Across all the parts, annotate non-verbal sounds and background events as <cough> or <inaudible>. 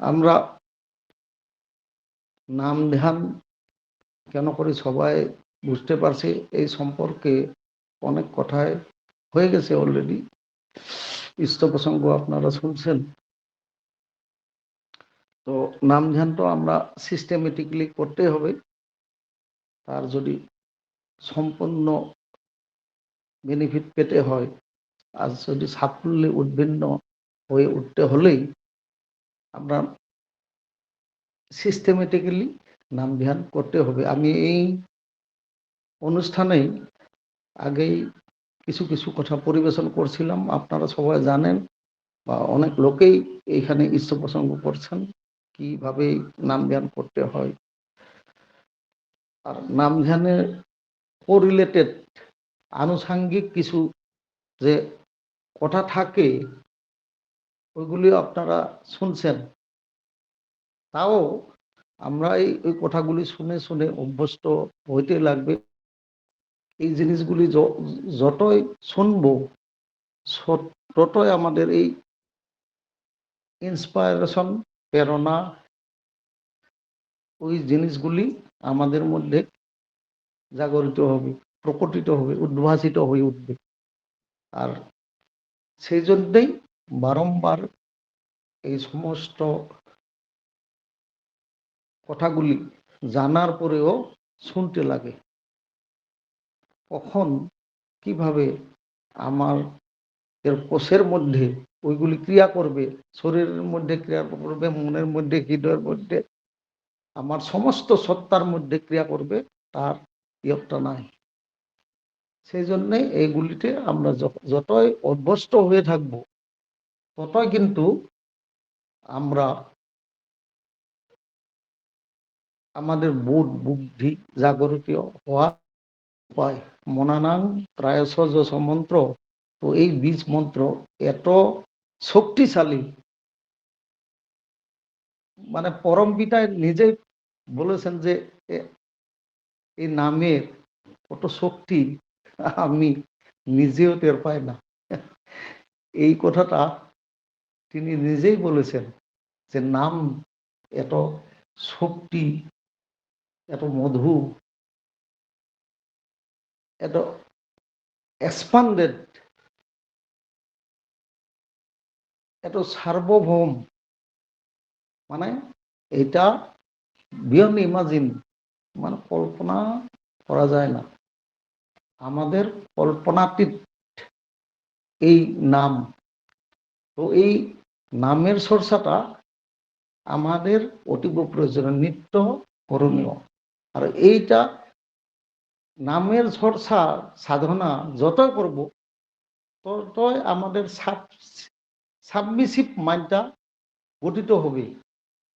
আমরা নাম ধ্যান কেন করি সবাই বুঝতে পারছি এই সম্পর্কে অনেক কথায় হয়ে গেছে অলরেডি ইষ্ট প্রসঙ্গ আপনারা শুনছেন। তো নাম ধ্যান তো আমরা সিস্টেমেটিকলি করতে হবে। তার যদি সম্পূর্ণ বেনিফিট পেতে হয়, আর যদি সাফল্যে উদ্ভিন্ন হয়ে উঠতে হলেই আমরা সিস্টেমেটিক্যালি নাম ধ্যান করতে হবে। আমি এই অনুষ্ঠানেই আগেই কিছু কিছু কথা পরিবেশন করছিলাম। আপনারা সবাই জানেন বা অনেক লোকেই এইখানে ইষ্ট প্রসঙ্গ করছেন কীভাবে নাম ধ্যান করতে হয়। আর নাম ধ্যানের কোরিলেটেড আনুষাঙ্গিক কিছু যে কথা থাকে ওইগুলি আপনারা শুনছেন। তাও আমরা এই ওই কথাগুলি শুনে শুনে অভ্যস্ত হইতে লাগবে। এই জিনিসগুলি যতই শুনব ততই আমাদের এই ইন্সপায়ারেশন প্রেরণা, ওই জিনিসগুলি আমাদের মধ্যে জাগরিত হবে, প্রকটিত হবে, উদ্ভাসিত হয়ে উঠবে। আর সেই জন্যেই বারংবার এই সমস্ত কথাগুলি জানার পরেও শুনতে লাগে। কখন কীভাবে আমার এর কোষের মধ্যে ওইগুলি ক্রিয়া করবে, শরীরের মধ্যে ক্রিয়া করবে, মনের মধ্যে, হৃদয়ের মধ্যে, আমার সমস্ত সত্তার মধ্যে ক্রিয়া করবে, তার ইয়কটা নাই। সেই জন্যে এইগুলিতে আমরা যতই অভ্যস্ত হয়ে থাকব ততই কিন্তু আমরা আমাদের বোধ, বুদ্ধি, জাগরিত হওয়া উপায়। মনানাং প্রায়সজ মন্ত্র তো এই বীজ মন্ত্র এত শক্তিশালী। মানে পরম পিতায় নিজেই বলেছেন যে এই নামের কত শক্তি আমি নিজেও টের পাই না। এই কথাটা তিনি নিজেই বলেছেন যে নাম এত শক্তি, এত মধু, এত এক্সপান্ডেড এত সার্বভৌম। মানে এটা বিয়ন্ড ইমাজিন মানে কল্পনা করা যায় না। আমাদের কল্পনাতীত এই নাম। তো এই নামের চর্চাটা আমাদের অতীব প্রয়োজনীয়, নিত্য করণীয়। আর এইটা নামের চর্চা সাধনা যত করব, ততই আমাদের সাবমিসিভ মাইন্ডটা গঠিত হবে।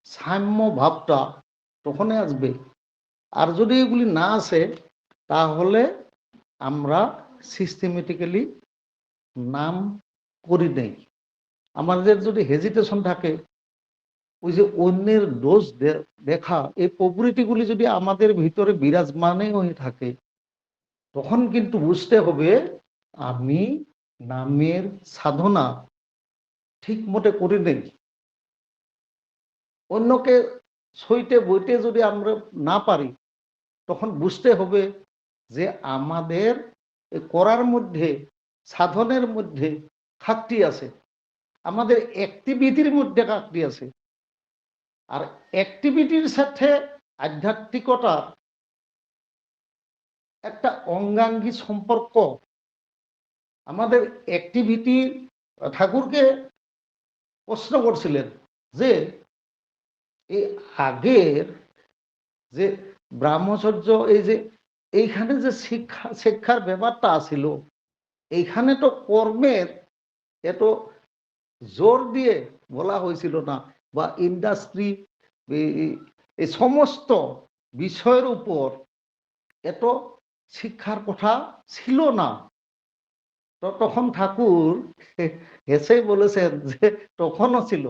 সাম্য ভাবটা তখনই আসবে। আর যদি এগুলি না আসে, তাহলে আমরা সিস্টেমেটিক্যালি নাম করি নেই। আমাদের যদি হেজিটেশন থাকে, ওই যে অন্যের দোষ দেখা, এই প্রবৃতিগুলি যদি আমাদের ভিতরে বিরাজমানে হয়ে থাকে, তখন কিন্তু বুঝতে হবে আমি নামের সাধনা ঠিক মতে করি নেই। অন্যকে সইতে বইতে যদি আমরা না পারি, তখন বুঝতে হবে যে আমাদের করার মধ্যে, সাধনের মধ্যে ঘাটতি আছে। আমাদের অ্যাক্টিভিটির মধ্যে ঘাটতি আছে। আর অ্যাক্টিভিটির সাথে আধ্যাত্মিকতা একটা অঙ্গাঙ্গী সম্পর্ক। আমাদের অ্যাক্টিভিটি ঠাকুরকে প্রশ্ন করছিলেন যে এই আগের যে ব্রাহ্মচর্য, এই যে এইখানে যে শিক্ষা, শিক্ষার ব্যাপারটা আসিল এইখানে তো কর্মের এত জোর দিয়ে বলা হয়েছিল না বা ইন্ডাস্ট্রি এই সমস্ত বিষয়ের উপর এত শিক্ষার কথা ছিল না। তো তখন ঠাকুর হেসেই বলেছেন যে তখনও ছিল।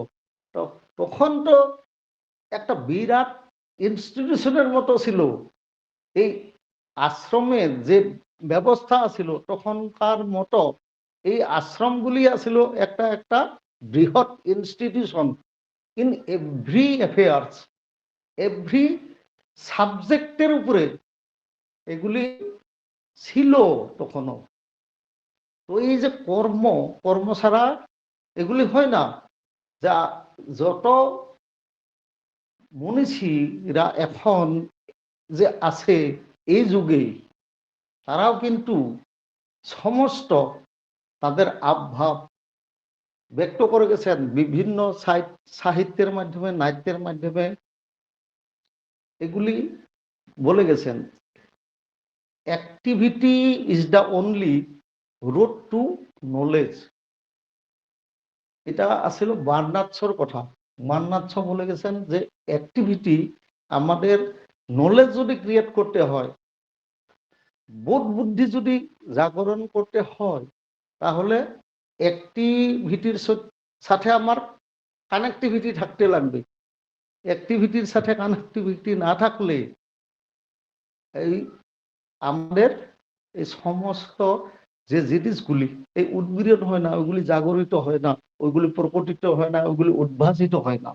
তো তখন তো একটা বিরাট ইনস্টিটিউশনের মতো ছিল। এই আশ্রমের যে ব্যবস্থা ছিল তখনকার মতো এই আশ্রমগুলি আছিল একটা একটা বৃহৎ institution in every affairs every সাবজেক্টের উপরে এগুলি ছিল তখনও তো এই যে কর্ম কর্ম ছাড়া এগুলি হয় না। যা যত মনীষীরা এখন যে আছে এই যুগে, তারাও কিন্তু সমস্ত তাদের আবভাব ব্যক্ত করে গেছেন বিভিন্ন সাহিত্যের মাধ্যমে, নাট্যের মাধ্যমে। এগুলি বলে গেছেন activity is the only road to knowledge এটা আসলে বার্নাচ্ছর কথা। বার্নাচ্ছ বলে গেছেন যে অ্যাক্টিভিটি আমাদের নলেজ যদি ক্রিয়েট করতে হয়, বোধ বুদ্ধি যদি জাগরণ করতে হয় তাহলে অ্যাক্টিভিটির সাথে আমার কানেক্টিভিটি থাকতে লাগবে। অ্যাক্টিভিটির সাথে কানেক্টিভিটি না থাকলে এই আমাদের এই সমস্ত যে জিনিসগুলি, এই উদ্গীরণ হয় না, ওইগুলি জাগরিত হয় না, ওইগুলি প্রকটিত হয় না, ওইগুলি উদ্ভাসিত হয় না।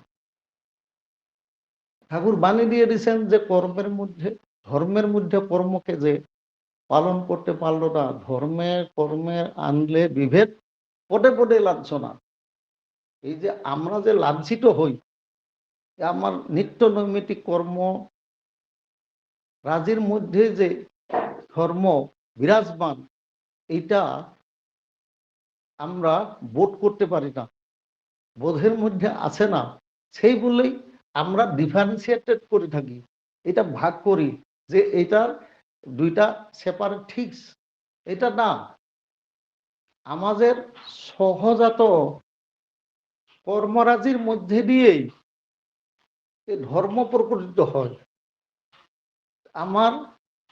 ঠাকুর বাণী দিয়ে দিয়েছেন যে কর্মের মধ্যে, ধর্মের মধ্যে কর্মকে যে পালন করতে পারল না, ধর্মে, কর্মে আনলে বিভেদ, পদে পদে লাঞ্ছনা। এই যে আমরা যে লাঞ্ছিত হই আমার নিত্য নৈমিতিক কর্ম, রাজির মধ্যে যে ধর্ম বিরাজমান এটা আমরা বোধ করতে পারি না। বোধের মধ্যে আছে না, সেই বললেই আমরা ডিফারেন্সিয়েটেড করে থাকি। এটা ভাগ করি যে এটার দুইটা সেপারেট ঠিকস। এটা না আমাদের সহজাত কর্মরাজির মধ্যে দিয়েই ধর্ম প্রকটিত হয়। আমার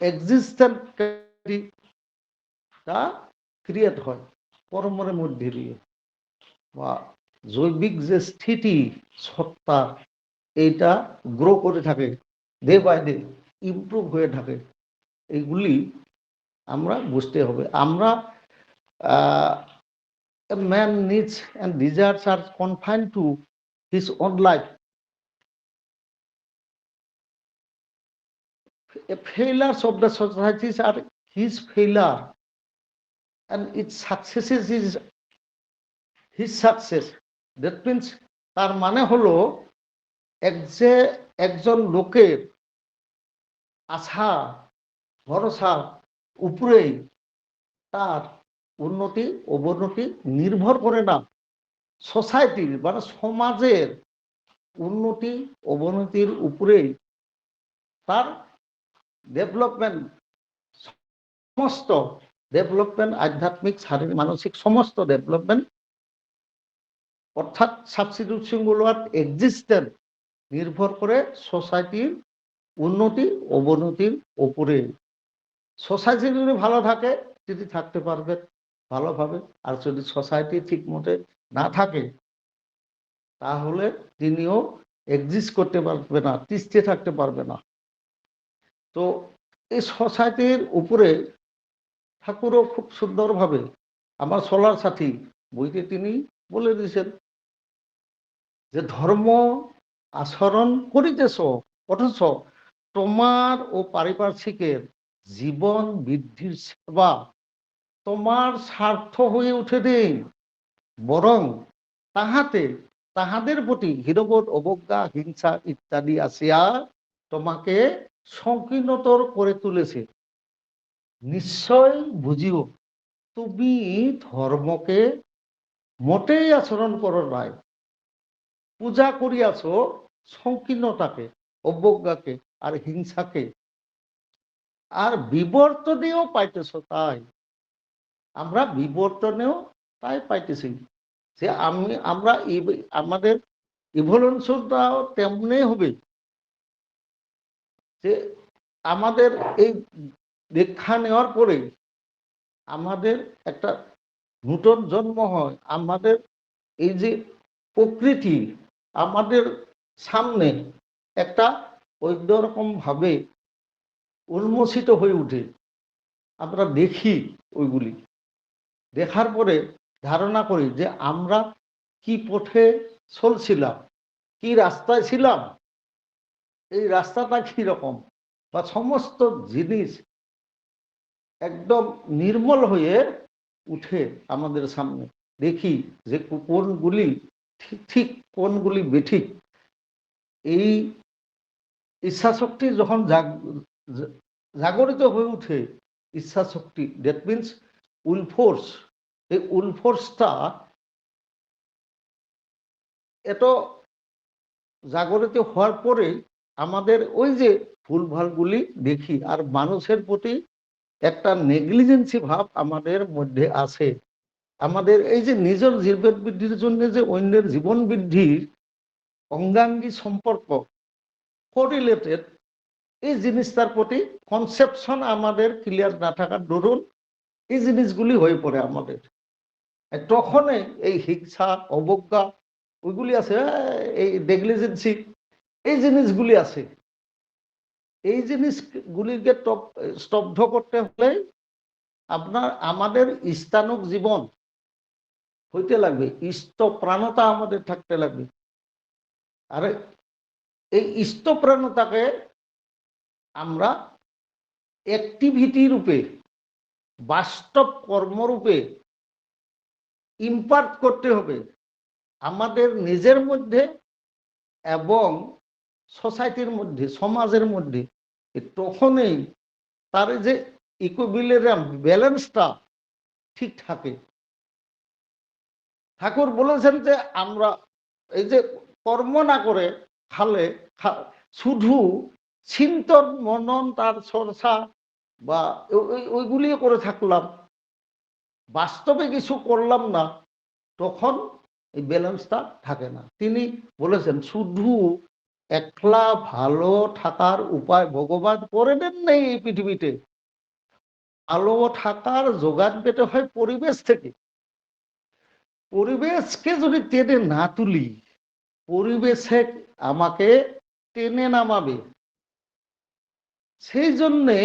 এক্সিস্টেন্টটা ক্রিয়েট হয় কর্মের মধ্যে দিয়ে। বা জৈবিক যে স্থিতি, সত্তা এইটা গ্রো করে থাকে ডে বাই ডে ইমপ্রুভ হয়ে থাকে। এগুলি আমরা বুঝতে হবে। আমরা man needs and desires are confine to his own life failures of the societies are his failure and it success is his success that means তার মানে হল, এক যে একজন লোকের আশা ভরসা উপরেই তার উন্নতি অবনতি নির্ভর করে না। সোসাইটির মানে সমাজের উন্নতি অবনতির উপরেই তার ডেভেলপমেন্ট সমস্ত ডেভেলপমেন্ট আধ্যাত্মিক, শারীরিক, মানসিক সমস্ত ডেভেলপমেন্ট অর্থাৎ সাবস্টিটিউশনগুলোর এক্সিস্টেন্ট নির্ভর করে সোসাইটির উন্নতি অবনতির ওপরে সোসাইটি যদি ভালো থাকে, যদি থাকতে পারবে ভালোভাবে আর যদি সোসাইটি ঠিক মতে না থাকে, তাহলে তিনিও এক্সিস্ট করতে পারবে না তিষ্ঠে থাকতে পারবে না। তো এই সোসাইটির উপরে ঠাকুরও খুব সুন্দরভাবে, আমার সোলার সাথী বইতে তিনি বলে দিয়েছেন যে, ধর্ম আচরণ করিতেছ অথচ তোমার ও পারিপার্শ্বিকের জীবন বৃদ্ধির সেবা তোমার স্বার্থ হয়ে উঠে নেই বরং তাহাতে তাহাদের প্রতি হীরবোধ অবজ্ঞা, হিংসা ইত্যাদি আসিয়া তোমাকে সংকীর্ণতর করে তুলেছে। নিশ্চয় বুঝিও, তুমি ধর্মকে মোটেই আচরণ করো নাই। পূজা করিয়াছ সংকীর্ণতাকে, অবজ্ঞাকে আর হিংসাকে। আর বিবর্তনেও পাইতেছ তাই। আমরা বিবর্তনেও তাই পাইতেছি। যে আমি, আমরা আমাদের ইভলিউশনটাও তেমনি হবে। যে আমাদের এই দীক্ষা নেওয়ার পরে আমাদের একটা নূতন জন্ম হয়। আমাদের এই যে প্রকৃতি আমাদের সামনে একটা রকম ভাবে উন্মোচিত হয়ে উঠে। আমরা দেখি ওইগুলি। দেখার পরে ধারণা করি যে আমরা কি পথে চলছিলাম, কি রাস্তায় ছিলাম, এই রাস্তাটা কি রকম বা সমস্ত জিনিস একদম নির্মল হয়ে উঠে আমাদের সামনে। দেখি যে কোনগুলি ঠিক ঠিক কোনগুলি বেঠিক। এই ইচ্ছাশক্তি যখন জাগরিত হয়ে উঠে ইচ্ছাশক্তি দ্যাট মিনস উইল ফোর্স এই উইল ফোর্সটা এত জাগরিত হওয়ার পরে আমাদের ওই যে ভুলভালগুলি দেখি, আর মানুষের প্রতি একটা নেগলিজেন্সি ভাব আমাদের মধ্যে আছে আমাদের এই যে নিজের জীবন বৃদ্ধির জন্য যে অন্যের জীবন বৃদ্ধির অঙ্গাঙ্গী সম্পর্ক কোরিলেটেড এই জিনিসটার প্রতি কনসেপশন আমাদের ক্লিয়ার না থাকার দরুন, এই জিনিসগুলি হয়ে পড়ে আমাদের। তখনই এই হিংসা, অবজ্ঞা, ওইগুলি আছে, এই নেগলিজেন্সি এই জিনিসগুলি আছে। এই জিনিসগুলিকে স্তব্ধ করতে হলে আপনার, আমাদের স্থানক জীবন হইতে লাগবে ইষ্ট প্রাণতা আমাদের থাকতে লাগবে। আর, এই ইষ্ট প্রাণতাকে আমরা অ্যাক্টিভিটি রূপে, বাস্তব কর্মরূপে ইম্পার্ট করতে হবে আমাদের নিজের মধ্যে এবং সোসাইটির মধ্যে, সমাজের মধ্যে। তখনই তার যে ইকোবিলিয়াম ব্যালেন্সটা ঠিক থাকে। ঠাকুর বলেছেন যে, আমরা এই যে কর্ম না করে খালে শুধু চিন্তন মনন তার চর্চা বা ওইগুলি করে থাকলাম। বাস্তবে কিছু করলাম না, তখন এই ব্যালেন্সটা থাকে না। তিনি বলেছেন, শুধু একলা ভালো থাকার উপায় ভগবান করে দেন নেই এই পৃথিবীতে। ভালো থাকার যোগান পেতে হয় পরিবেশ থেকে। পরিবেশকে যদি টেনে না তুলি, পরিবেশে আমাকে টেনে নামাবে। সেই জন্যে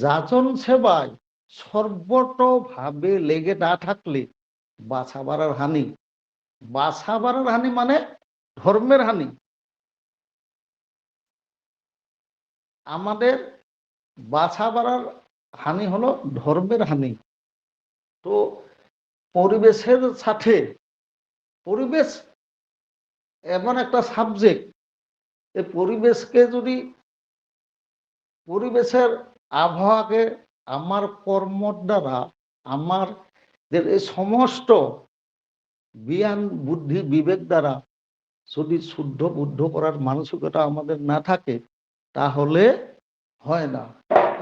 যাচন সেবায় সর্বতভাবে লেগে না থাকলে বাছা বাড়ার হানি। বাছা বাড়ার হানি মানে ধর্মের হানি। আমাদের বাছা বাড়ার হানি হলো ধর্মের হানি। তো পরিবেশের সাথে, পরিবেশ এমন একটা সাবজেক্ট পরিবেশকে যদি পরিবেশের আবহাওয়াকে আমার কর্মর দ্বারা আমার এই সমস্ত জ্ঞান, বুদ্ধি, বিবেক দ্বারা যদি শুদ্ধ, বুদ্ধ করার মানসিকতা আমাদের না থাকে, তাহলে হয় না।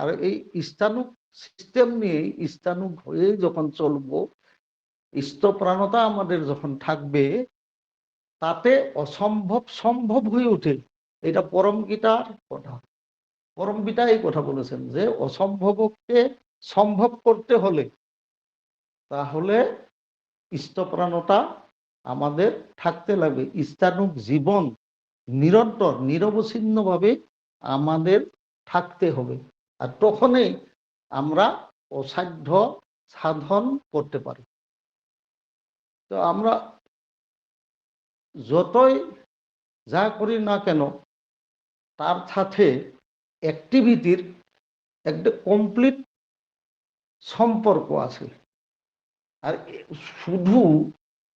আর এই স্থানুক সিস্টেম নিয়ে স্থানুক হয়ে যখন চলবো স্তপ্রাণতা আমাদের যখন থাকবে, তাতে অসম্ভব সম্ভব হয়ে ওঠে। এটা পরম গীতার কথা। পরম গীতা এই কথা বলেছেন যে অসম্ভবকে সম্ভব করতে হলে তাহলে ইষ্টপ্রাণতা আমাদের থাকতে লাগবে। স্থানুক জীবন নিরন্তর, নিরবচ্ছিন্নভাবে আমাদের থাকতে হবে। আর তখনই আমরা অসাধ্য সাধন করতে পারি। তো আমরা যতই যা করি না কেন, তার সাথে অ্যাক্টিভিটির একটা কমপ্লিট সম্পর্ক আছে। আর শুধু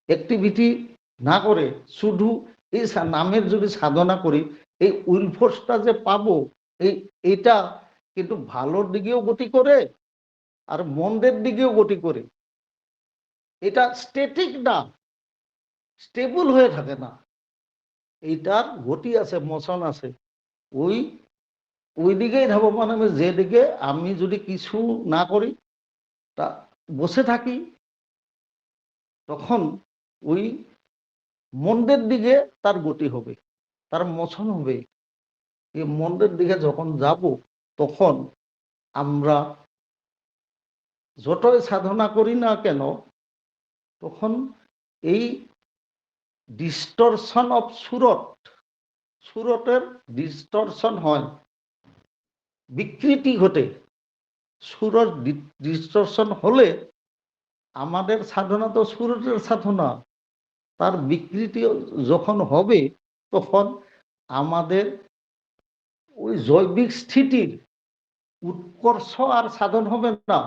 অ্যাক্টিভিটি না করে, শুধু এই নামের যদি সাধনা করি, এই উইলফোর্সটা যে পাবো, এই এটা কিন্তু ভালোর দিকেও গতি করে আর মন্দের দিকেও গতি করে। এটা স্টেটিক না স্টেবল হয়ে থাকে না। এইটার গতি আছে মোশন আছে। ওই ওই দিকেই ধাবমান আমি যেদিকে আমি যদি কিছু না করি, তা বসে থাকি, তখন ওই মন্দের দিকে তার গতি হবে, তার মোচন হবে। এই মন্দের দিকে যখন যাব, তখন আমরা যতই সাধনা করি না কেন, তখন এই ডিস্টরশন অফ সুরত, সুরতের ডিস্টরশন হয়। বিকৃতি ঘটে। সুরত ডিস্টরশন হলে আমাদের সাধনা তো সুরতের সাধনা। তার বিকৃতি যখন হবে, তখন আমাদের ওই জৈবিক স্থিতির উৎকর্ষ আর সাধন হবে না।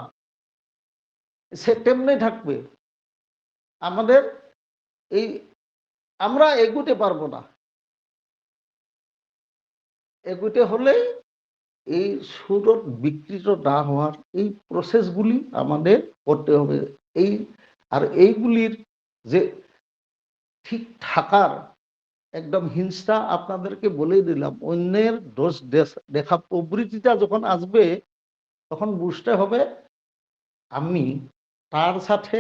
সে তেমনি থাকবে। আমাদের এই, আমরা এগুতে পারব না। এগুতে হলে এই সুরত বিকৃত না হওয়ার এই প্রসেসগুলি আমাদের করতে হবে। এই, আর এইগুলির যে ঠিক থাকার একদম হিংসা আপনাদেরকে বলে দিলাম, অন্যের দোষ দেখা প্রবৃত্তিটা যখন আসবে, তখন বুঝতে হবে আমি তার সাথে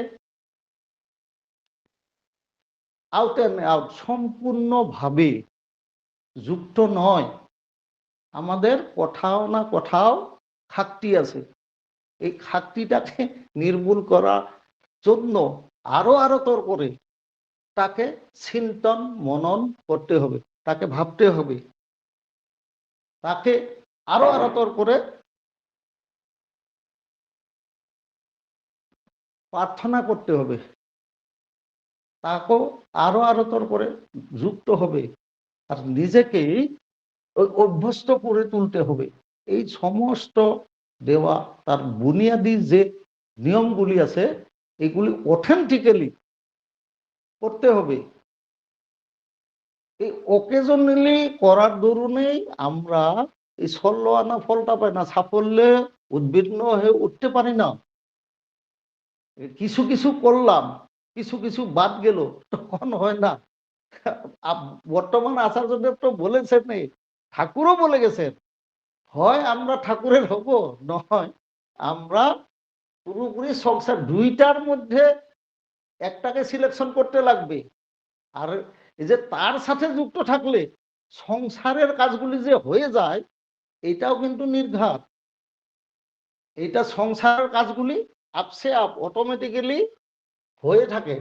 আউট অ্যান্ড আউট সম্পূর্ণভাবে যুক্ত নয়। আমাদের কোথাও না কোথাও খাকটি আছে। এই খাকটিটাকে নির্মূল করার জন্য আরও আরও তোর করে তাকে চিন্তন মনন করতে হবে, তাকে ভাবতে হবে। তাকে আরও আরও তোর করে প্রার্থনা করতে হবে। তাকেও আরও আরও তোর করে যুক্ত হবে। আর নিজেকে ওই অভ্যস্ত করে তুলতে হবে। এই সমস্ত দেওয়া তার বুনিয়াদি যে নিয়মগুলি আছে, এগুলি অথেন্টিক্যালি করতে হবে। এই ওকেজনালি করার দরুনেই আমরা এই ষোল আনা ফলটা পাই না, সাফল্যে উদ্বিগ্ন হয়ে উঠতে পারি না। কিছু কিছু করলাম, কিছু কিছু বাদ গেল, তখন হয় না। বর্তমান আচার্যদেব তো বলেছেন ঠাকুরও বলে গেছেন, হয় আমরা ঠাকুরের হব, নয় আমরা পুরোপুরি সংসার, দুইটার মধ্যে একটাকে সিলেকশন করতে লাগবে। আর এই যে তার সাথে যুক্ত থাকলে সংসারের কাজগুলি যে হয়ে যায়, এটাও কিন্তু নির্ঘাত। এটা সংসারের কাজগুলি আপসে আপ অটোমেটিক্যালি হয়ে থাকে।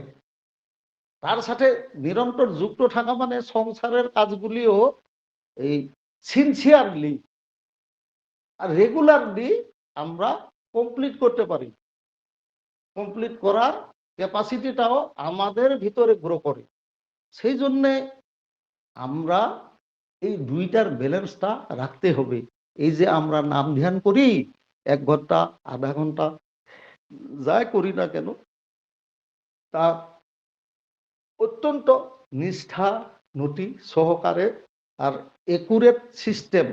তার সাথে নিরন্তর যুক্ত থাকা মানে সংসারের কাজগুলিও এই সিনসিয়ারলি আর রেগুলারলি আমরা কমপ্লিট করতে পারি। কমপ্লিট করার ক্যাপাসিটিটাও আমাদের ভিতরে গ্রো করে। সেই জন্যে আমরা এই দুইটার ব্যালেন্সটা রাখতে হবে। এই যে আমরা নাম ধ্যান করি, এক ঘণ্টা, আধা ঘণ্টা, যাই করি না কেন, তা অত্যন্ত নিষ্ঠা, নতি, সহকারে আর একুরেট সিস্টেম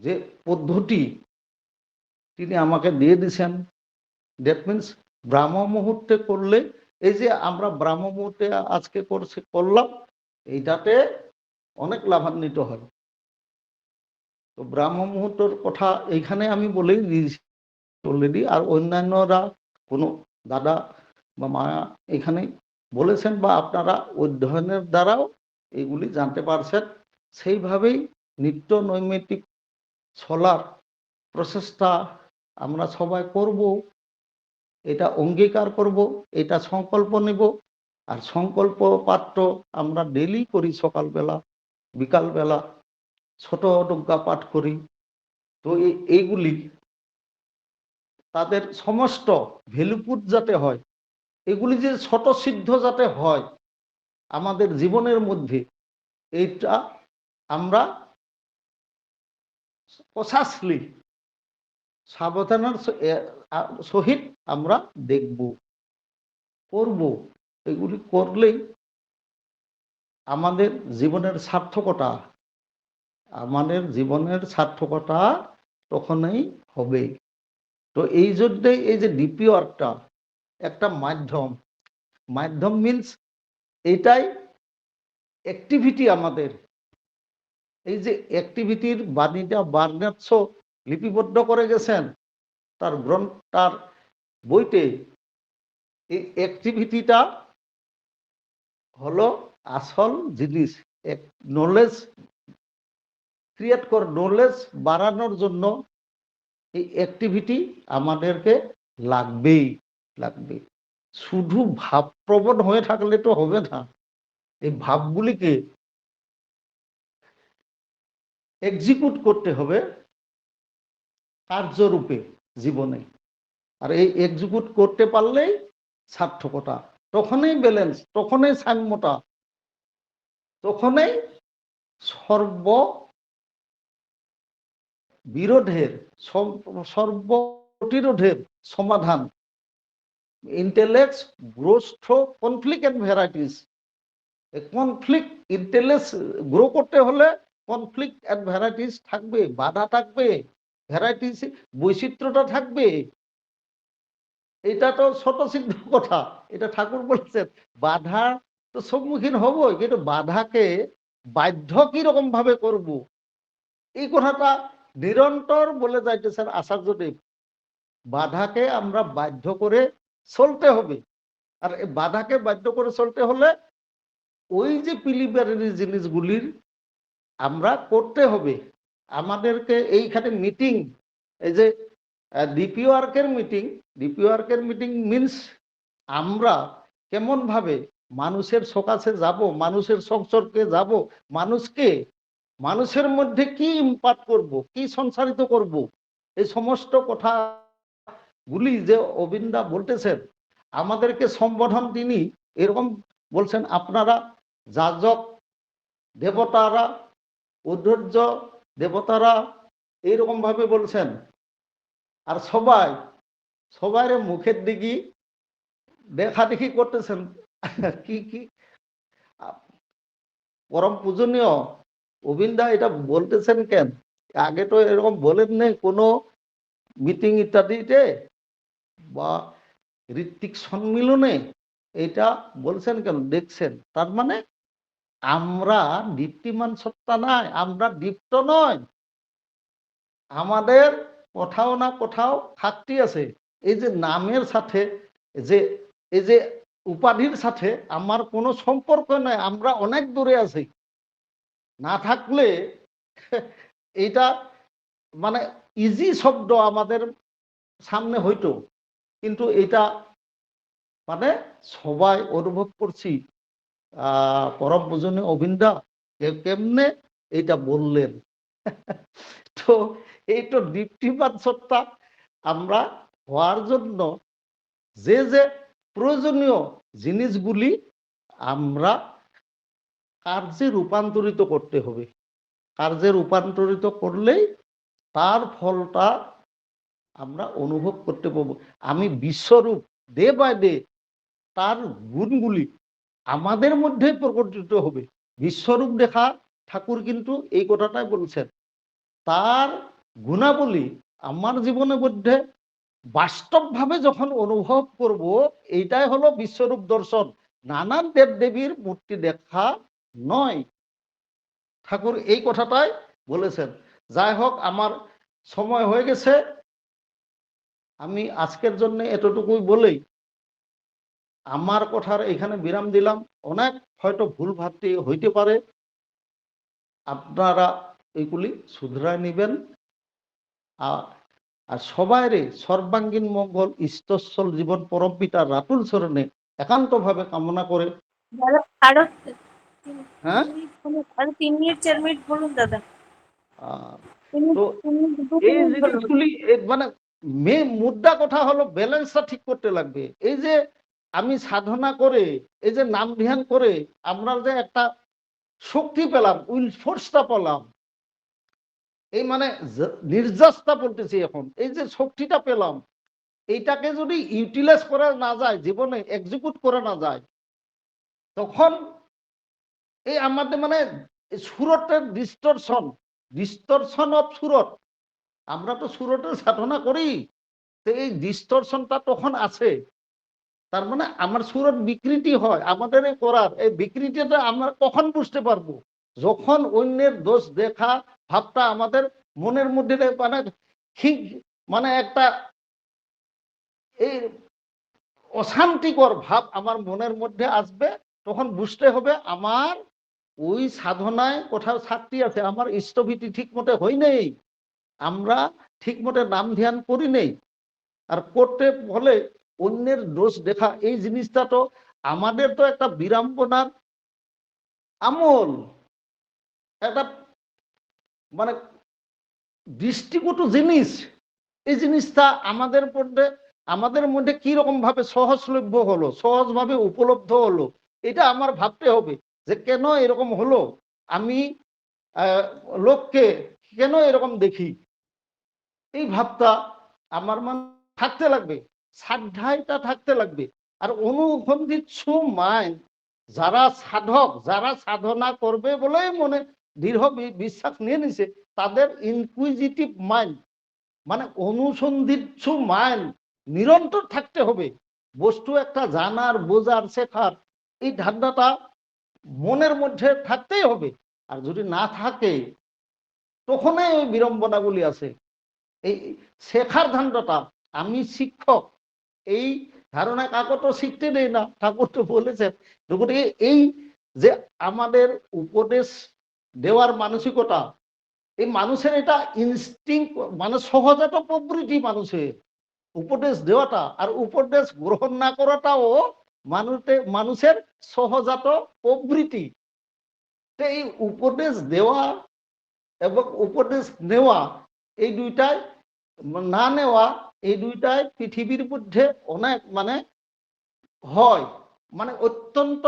যে পদ্ধতি তিনি আমাকে দিয়ে দিছেন দ্যাট মিনস ব্রাহ্ম মুহূর্তে করলে, এই যে আমরা ব্রাহ্ম মুহূর্তে আজকে করছে, করলাম, এইটাতে অনেক লাভান্বিত হয় তো ব্রাহ্ম মুহূর্তের কথা এইখানে আমি বলেই দিয়েছি অলরেডি আর অন্যান্যরা কোনো দাদা বা মায়া এখানে বলেছেন বা আপনারা অধ্যয়নের দ্বারাও এগুলি জানতে পারছেন। সেইভাবেই নিত্য নৈমিত্তিক চলার প্রচেষ্টা আমরা সবাই করব। এটা অঙ্গীকার করব, এটা সংকল্প নেব। আর সংকল্প পাত্র আমরা ডেলি করি সকালবেলা, বিকালবেলা। ছোট অটজ্ঞা পাঠ করি। তো এইগুলি তাদের সমস্ত ভ্যালুপুট যাতে হয়, এগুলি যে ছোট সিদ্ধ যাতে হয় আমাদের জীবনের মধ্যে এইটা আমরা প্রশাসলি সাবধানের সহিত আমরা দেখব, করব। এগুলি করলেই আমাদের জীবনের সার্থকতা, আমাদের জীবনের সার্থকতা তখনই হবে। তো এই জন্যে এই যে ডিপি ওয়ার্কটা একটা মাধ্যম মাধ্যম মিনস এটাই অ্যাক্টিভিটি আমাদের। এই যে অ্যাক্টিভিটির বাণীটা বার্নার্স লিপিবদ্ধ করে গেছেন, তার গ্রন্থ তার বইতে এই অ্যাক্টিভিটিটা হলো আসল জিনিস, এক নলেজ ক্রিয়েট কর নলেজ বাড়ানোর জন্য এই অ্যাক্টিভিটি আমাদেরকে লাগবেই লাগবে শুধু ভাবপ্রবণ হয়ে থাকলে তো হবে না। এই ভাবগুলিকে এক্সিকিউট করতে হবে কার্যরূপে জীবনে। আর এই এক্সিকিউট করতে পারলেই সার্থকতা, তখনই ব্যালেন্স তখনই সাম্যতা, তখনই সর্ব বিরোধের সর্ব প্রতিরোধের সমাধান intellects through conflict and varieties conflict intellects grow করতে হলে কনফ্লিক্ট অ্যান্ড ভ্যারাইটিস থাকবে, বাধা থাকবে ভ্যারাইটিস বৈচিত্র্যটা থাকবে। এটা তো ছোট সিদ্ধ কথা, এটা ঠাকুর বলছেন, বাধা তো সম্মুখীন হবই, কিন্তু বাধাকে বাধ্য কীরকম ভাবে করব? এই কথাটা নিরন্তর বলে যাইতেছেন আচার্যদেব। বাধাকে আমরা বাধ্য করে চলতে হবে। আর এই বাধাকে বাধ্য করে চলতে হলে ওই যে প্রিলিমিনারি জিনিসগুলির আমরা করতে হবে। আমাদেরকে এইখানে মিটিং এই যে ডিপিওয়ার্কের মিটিং ডিপিওয়ার্কের মিটিং মিনস আমরা কেমন ভাবে মানুষের সকাশে যাব, মানুষের সংসর্গে যাব, মানুষকে, মানুষের মধ্যে কি ইম্পাক্ট করব, কি সঞ্চারিত করব, এই সমস্ত কথা গুলি যে অবিন্দা বলতেছেন, আমাদেরকে সম্বোধন তিনি এরকম বলছেন, আপনারা যাজক দেবতারা ঐশ্বর্য দেবতারা এইরকম ভাবে বলছেন। আর সবাই সবাই মুখের দিকে দেখা দেখি করতেছেন। কি কি? পরম পূজনীয় অবিন্দা এটা বলতেছেন কেন? আগে তো এরকম বলেন নেই, কোনো মিটিং ইত্যাদিতে বা ঋত্বিক সম্মিলনে এটা বলছেন কেন? দেখছেন। তার মানে আমরা দীপ্তিমান সত্তা নাই, আমরা দীপ্ত নয় আমাদের কোথাও না কোথাও খাটতি আছে। এই যে নামের সাথে, যে, এই যে উপাধির সাথে আমার কোনো সম্পর্ক নাই, আমরা অনেক দূরে আছি। না থাকলে <laughs> এটা মানে ইজি শব্দ আমাদের সামনে হইতো কিন্তু এটা মানে সবাই অনুভব করছি পরম পূজনীয় অভিন্দা কেমনে এটা বললেন? <laughs> তো এই তো দীপ্তিমান সত্তা আমরা হওয়ার জন্য যে যে প্রয়োজনীয় জিনিসগুলি আমরা কার্যে রূপান্তরিত করতে হবে। কার্যে রূপান্তরিত করলেই তার ফলটা আমরা অনুভব করতে পারব। আমি বিশ্বরূপ ডে বাই ডে তার গুণগুলি আমাদের মধ্যে প্রকটিত হবে। বিশ্বরূপ দেখা ঠাকুর কিন্তু এই কথাটাই বলছেন। তার গুণাবলী আমার জীবনের মধ্যে বাস্তবভাবে যখন অনুভব করব, এইটাই হলো বিশ্বরূপ দর্শন। নানান দেব দেবীর মূর্তি দেখা নয়। ঠাকুর এই কথাটাই বলেছেন। যাই হোক, আমার সময় হয়ে গেছে। আমি আজকের জন্য এতটুকুই বলেই আমার কথার এখানে বিরাম দিলাম। অনেক হয়তো ভুল ভাবটি হইতে পারে। আপনারা এইগুলি শুধরায় নেবেন। আর সবাইরে সর্বাঙ্গীন মঙ্গল ইস্তস্বল জীবন পরম পিতা রাতুল চরণে একান্তভাবে কামনা করে। আরও হ্যাঁ? তিন মিনিট বলুন, আরও তিন মিনিট চার মিনিট বলুন দাদা। আহ, তিন মিনিট, তো তিন মিনিট, দু এই জিনিসগুলি মেন মুদ্রা কথা হলো ব্যালেন্সটা ঠিক করতে লাগবে। এই যে আমি সাধনা করে, এই যে নাম ধ্যান করে আমরা যে একটা শক্তি পেলাম, উইল ফোর্সটা পেলাম। এই মানে নির্যাসটা বলতেছি এখন। এই যে শক্তিটা পেলাম, এইটাকে যদি ইউটিলাইজ করা না যায়, জীবনে এক্সিকিউট করা না যায়, তখন এই আমাদের মানে সুরতের ডিস্টরশন ডিস্টরশন অফ সুরত আমরা তো সুরতের সাধনা করি। তো এই ডিস্টরশনটা তখন আছে। তার মানে আমার সুরত বিকৃতি হয়, আমাদের এই করার। এই বিকৃতিটা আমরা কখন বুঝতে পারব? যখন অন্যের দোষ দেখা, ভাবটা আমাদের মনের মধ্যে মানে ঠিক মানে একটা এই অশান্তিকর ভাব আমার মনের মধ্যে আসবে, তখন বুঝতে হবে আমার ওই সাধনায় কোথাও ছাত্রী আছে, আমার ইষ্টভীতি ঠিক মতো হয় নেই আমরা ঠিক মতো নাম ধ্যান করি নেই। আর করতে হলে অন্যের দোষ দেখা, এই জিনিসটা তো আমাদের তো একটা বিড়ম্বনার আমল। একটা মানে দৃষ্টিকটু জিনিস, এই জিনিসটা আমাদের মধ্যে আমাদের মধ্যে কি রকম ভাবে সহজলভ্য হলো, সহজভাবে উপলব্ধ হলো, এটা আমার ভাবতে হবে যে কেন এরকম হলো? আমি লোককে কেন এরকম দেখি? এই ভাবটা আমার মান থাকতে লাগবে শ্রদ্ধাটা থাকতে লাগবে। আর অনুসন্ধিৎসু মাইন্ড, যারা সাধক, যারা সাধনা করবে বলেই মনে দৃঢ় বিশ্বাস নিয়ে নিছে, তাদের ইনকুইজিটিভ মাইন্ড মানে অনুসন্ধিৎসু মাইন্ড নিরন্তর থাকতে হবে। বস্তু একটা জানার, বোঝার, শেখার, এই ধারণাটা মনের মধ্যে থাকতেই হবে। আর যদি না থাকে, তখনই ওই বিড়ম্বনাগুলি আছে এই শেখার ধারণাটা আমি শিক্ষক, এই ধারণা কাকও তো শিখতে দেয় না, ঠাকুর তো বলেছেন। তখন এই- যে আমাদের উপদেশ দেওয়ার মানসিকতা, এই মানুষের এটা ইনস্টিং মানে সহজাত প্রবৃতি মানুষের। উপদেশ দেওয়াটা আর উপদেশ গ্রহণ না করাটাও মানুষের মানুষের সহজাত প্রবৃতি এই উপদেশ দেওয়া এবং উপদেশ নেওয়া, এই দুইটাই না নেওয়া এই দুইটাই পৃথিবীর মধ্যে অনেক মানে হয়। মানে অত্যন্ত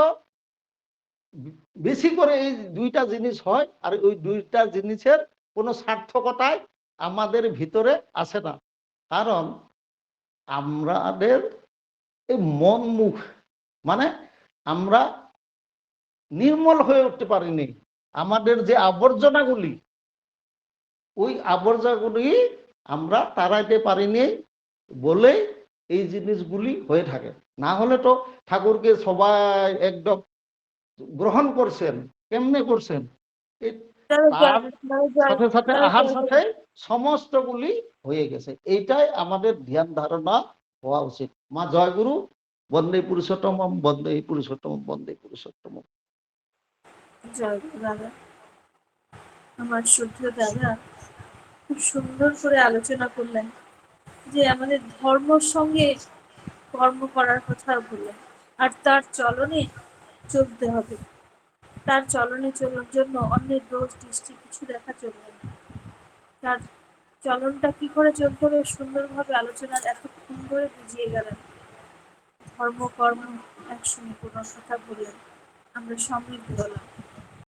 বেশি করে এই দুইটা জিনিস হয় আর ওই দুইটা জিনিসের কোনো সার্থকতায় আমাদের ভিতরে আসে না। কারণ আমাদের এই মন মুখ মানে আমরা নির্মল হয়ে উঠতে পারিনি। আমাদের যে আবর্জনাগুলি, ওই আবর্জনাগুলি আমরা তাড়াইতে পারিনি বলে এই জিনিসগুলি হয়ে থাকে। না হলে তো ঠাকুরকে সবাই একদম গ্রহণ করছেন কেমনে করছেন? সাথে সাথে আহার সাথে সমস্তগুলি হয়ে গেছে। এইটাই আমাদের ধ্যান ধারণা হওয়া উচিত। মা জয়গুরু বন্দে পুরুষোত্তম বন্দে পুরুষোত্তম বন্দে পুরুষোত্তম জয় দাদা। আমার শ্রদ্ধেয় দাদা খুব সুন্দর করে আলোচনা করলেন যে আমাদের ধর্মর সঙ্গে কর্ম করার কথা বললেন। আর তার চলনে চলতে হবে। তার চলনে চলার জন্য অন্যের দোষ, দৃষ্টি কিছু দেখা চলবে না। তার চলনটা কি করে চলতে হবে? সুন্দরভাবে আলোচনার এতক্ষণ করে বুঝিয়ে গেলেন। ধর্ম, কর্ম একসঙ্গে কোনো কথা বললেন আমরা সমৃদ্ধ হলাম।